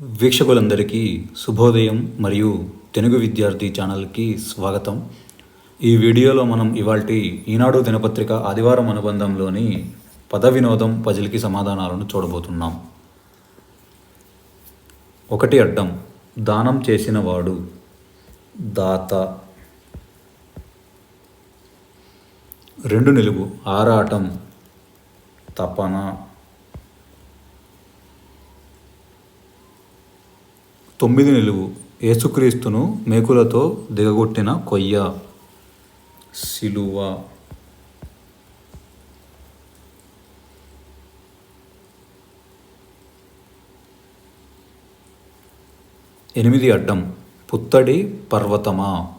వీక్షకులందరికీ శుభోదయం మరియు తెలుగు విద్యార్థి ఛానల్కి స్వాగతం. ఈ వీడియోలో మనం ఇవాల్టి ఈనాడు దినపత్రిక ఆదివారం అనుబంధంలోని పద వినోదం పజిల్కి సమాధానాలను చూడబోతున్నాం. ఒకటి అడ్డం దానం చేసిన వాడు దాత. రెండు నిలువు ఆరాటం తపన. తొమ్మిది నిలువు యేసుక్రీస్తును మేకులతో దిగగొట్టిన కొయ్య. సిలువ. ఎనిమిది అడ్డం. పుత్తడి పర్వతమా?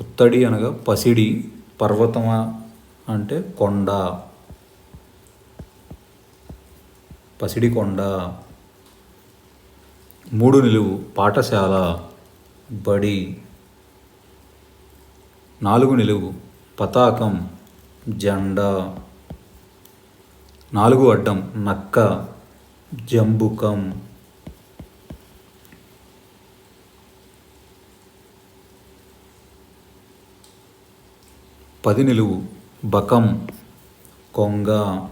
పుత్తడి అనగా పసిడి పర్వతమా అంటే కొండ. పసిడి కొండ. మూడు నిలువు పాఠశాల బడి. నాలుగు నిలువు పతాకం జెండా. నాలుగు అడ్డం నక్క జంబుకం. పది నిలువు బకం కొంగ.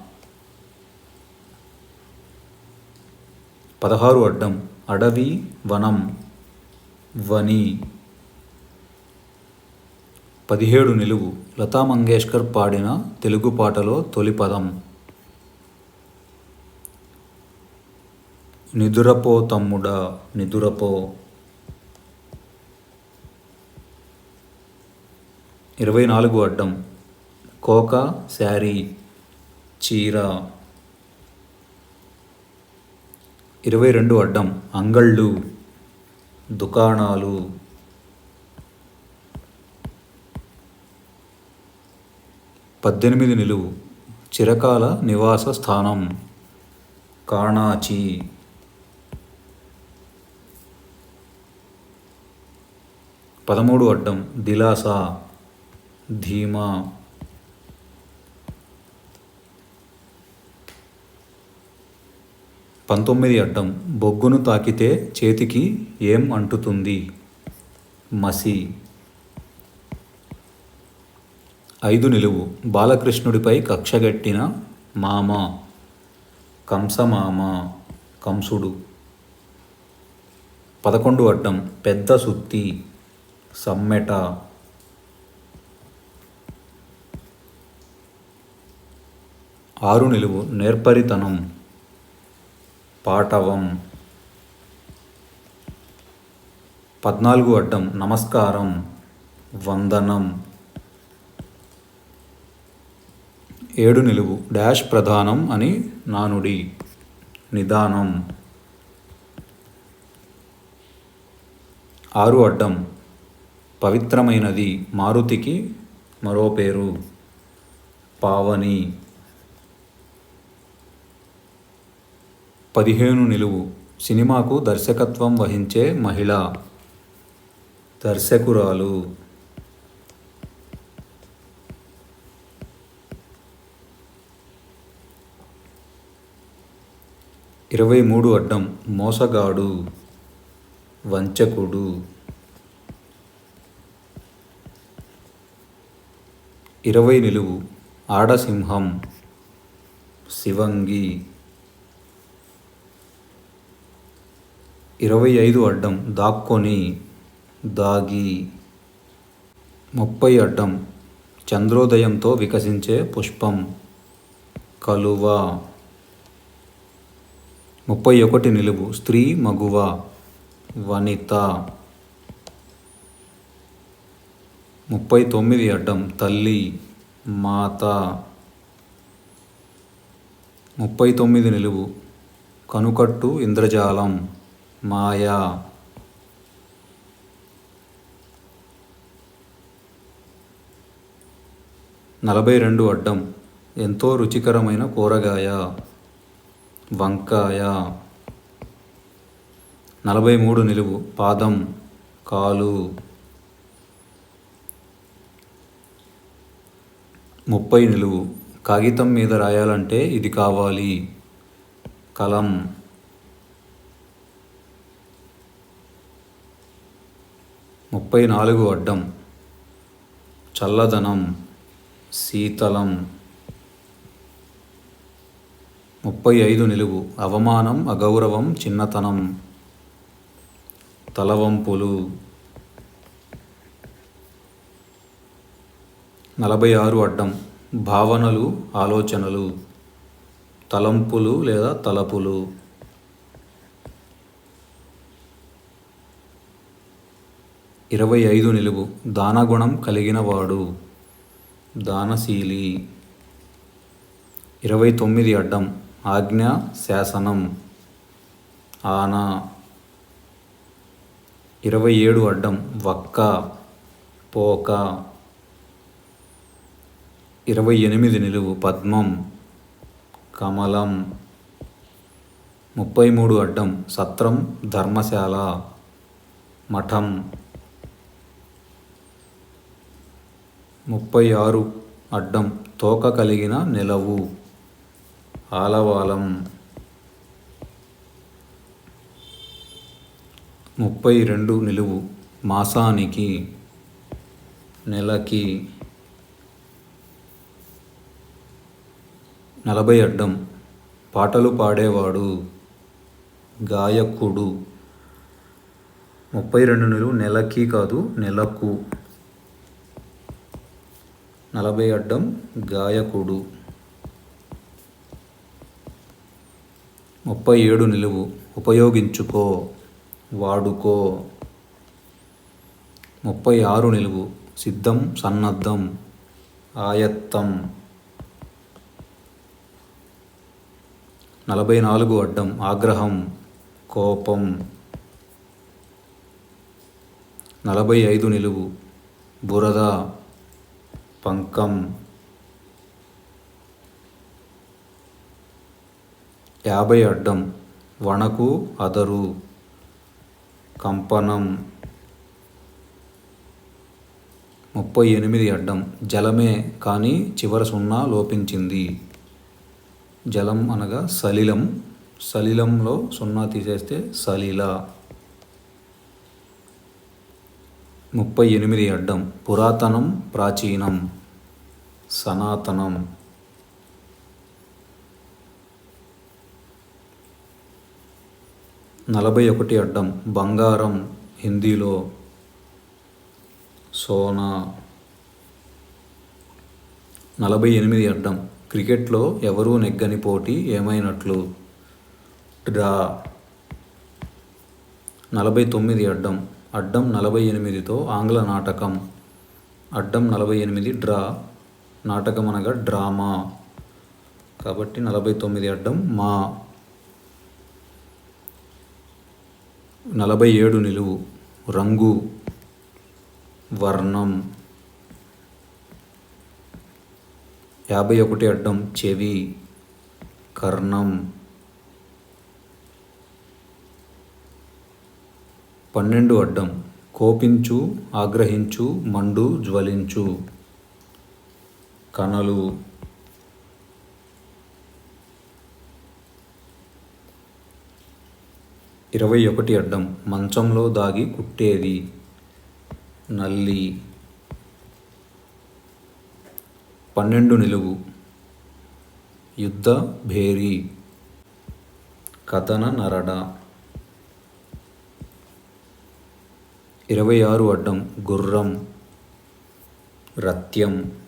పదహారు అడ్డం అడవి వనం వని. పదిహేడు నిలువు. లతా మంగేష్కర్ పాడిన తెలుగు పాటలో తొలి పదం. నిదురపో తమ్ముడా నిదురపో. ఇరవై నాలుగు అడ్డం. కోక శారీ చీర. ఇరవై రెండు అడ్డం అంగళ్ళు దుకాణాలు. పద్దెనిమిది నిలువు చిరకాల నివాస స్థానం కాణాచి. పదమూడు అడ్డం దిలాస ధీమా. పంతొమ్మిది అడ్డం బొగ్గును తాకితే చేతికి ఏం అంటుతుంది? మసి. ఐదు నిలువు. బాలకృష్ణుడిపై కక్షగట్టిన మామ. కంసమామ. కంసుడు. పదకొండు అడ్డం పెద్ద సుత్తి. సమ్మెట. ఆరు నిలువు నేర్పరితనం. పాటవం పద్నాలుగు అడ్డం నమస్కారం వందనం. ఏడు నిలువు డాష్ ప్రధానం అని నానుడి. నిదానం. ఆరు అడ్డం పవిత్రమైనది మారుతికి మరో పేరు. పావని. పదిహేను నిలువు. సినిమాకు దర్శకత్వం వహించే మహిళ. దర్శకురాలు. ఇరవై మూడు అడ్డం. మోసగాడు. వంచకుడు. ఇరవై నిలువు. ఆడసింహం. శివంగి. ఇరవై ఐదు అడ్డం దాక్కొని దాగి ముప్పై అడ్డం చంద్రోదయంతో వికసించే పుష్పం. కలువ. ముప్పై ఒకటి నిలువు. స్త్రీ మగువ. వనిత. ముప్పై తొమ్మిది అడ్డం తల్లి మాత. ముప్పై తొమ్మిది నిలువు. కనుకట్టు ఇంద్రజాలం. మాయా. నలభై రెండు అడ్డం. ఎంతో రుచికరమైన కూరగాయ. వంకాయ. నలభై మూడు నిలువు. పాదం. కాలు. ముప్పై నిలువు. కాగితం మీద రాయాలంటే ఇది కావాలి. కలం. ముప్పై నాలుగు అడ్డం. చల్లదనం శీతలం. ముప్పై ఐదు నిలువు. అవమానం అగౌరవం చిన్నతనం. తలవంపులు. నలభై ఆరు అడ్డం. భావనలు ఆలోచనలు. తలంపులు లేదా తలపులు. ఇరవై ఐదు నిలువు. దానగుణం కలిగినవాడు. దానశీలి. ఇరవై తొమ్మిది అడ్డం. ఆజ్ఞ శాసనం. ఆనా. ఇరవై ఏడు అడ్డం. వక్క. పోక. ఇరవై ఎనిమిది నిలువు. పద్మం. కమలం. ముప్పై మూడు అడ్డం. సత్రం ధర్మశాల. మఠం. ముప్పై ఆరు అడ్డం తోక కలిగిన నిలవు. ఆలవాలం. ముప్పై రెండు నిలువు మాసానికి నెలకి నలభై అడ్డం పాటలు పాడేవాడు. గాయకుడు. ముప్పై రెండు నిలువు నెలకి కాదు నెలకు. నలభై అడ్డం గాయకుడు. ముప్పై ఏడు నిలువు. ఉపయోగించుకో. వాడుకో. ముప్పై ఆరు నిలువు. సిద్ధం సన్నద్ధం ఆయత్తం. నలభై నాలుగు అడ్డం ఆగ్రహం కోపం. నలభై ఐదు నిలువు. బురద. పంకం. యాభై అడ్డం. వణకు అదరు. కంపనం. ముప్పై ఎనిమిది అడ్డం. జలమే కానీ చివర సున్నా లోపించింది. జలం అనగా సలిలం. సలిలంలో సున్నా తీసేస్తే సలిల. ముప్పై ఎనిమిది అడ్డం. పురాతనం ప్రాచీనం. సనాతనం. నలభై ఒకటి అడ్డం బంగారం హిందీలో సోనా. నలభై ఎనిమిది అడ్డం క్రికెట్లో ఎవరూ నెగ్గని పోటీ ఏమైనట్లు? డ్రా. నలభై తొమ్మిది అడ్డం అడ్డం నలభై ఎనిమిదితో ఆంగ్ల నాటకం. అడ్డం నలభై ఎనిమిది డ్రా. నాటకం అనగా డ్రామా. కాబట్టి నలభై తొమ్మిది అడ్డం మా. నలభై ఏడు నిలువు. రంగు. వర్ణం. యాభై ఒకటి అడ్డం చెవి. కర్ణం. పన్నెండు అడ్డం కోపించు ఆగ్రహించు మండు జ్వలించు. కనలు ఇరవై ఒకటి అడ్డం మంచంలో దాగి కుట్టేది. నల్లి. పన్నెండు నిలువు. యుద్ధ భేరి. కథన నరడ. ఇరవై ఆరు అడ్డం గుర్రం. రత్యం.